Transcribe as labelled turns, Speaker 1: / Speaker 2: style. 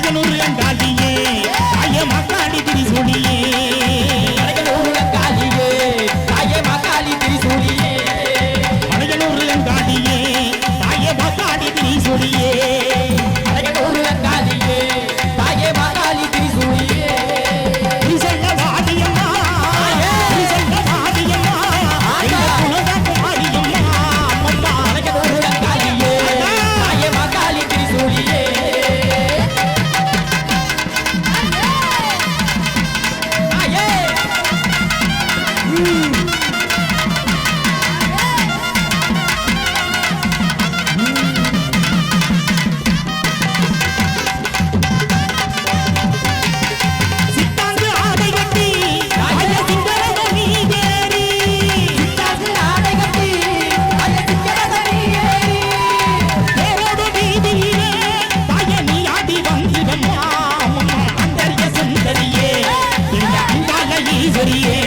Speaker 1: Azhaganur என் காலியே அறியே